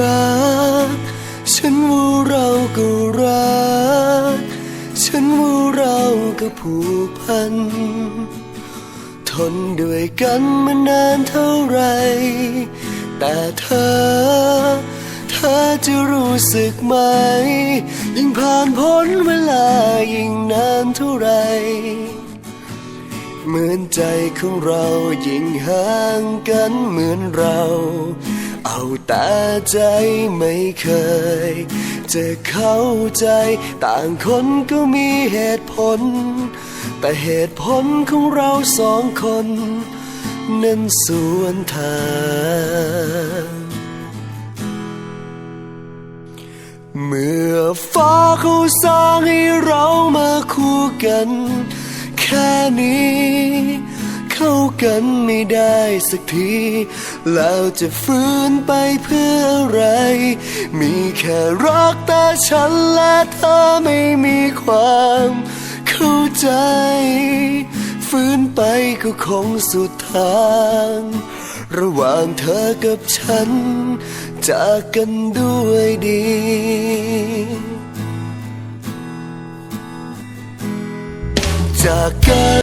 รัก ฉันว่าเราก็รัก ฉันว่าเราก็ผูกพัน ทนด้วยกันมานานเท่าไร แต่เธอ เธอจะรู้สึกไหม ยิ่งผ่านพ้นเวลายิ่งนานเท่าไรเหมือนใจของเรายิ่งห่างกันเหมือนเราาแต่ใจไม่เคย จะเข้าใจต่างคนก็มีเหตุผล แต่เหตุผลของเราสองคน นั้นสวนทางเมื่อฟ้าเขาสร้างให้เรามาคู่กัน แค่นี้ กันไม่ได้สักที แล้วจะฟื้นไปเพื่ออะไร มีแค่รักแต่ฉันและเธอไม่มีความเข้าใจ ฟื้นไปก็คงสุดทาง ระหว่างเธอกับฉัน จากกันด้วยดีจากกัน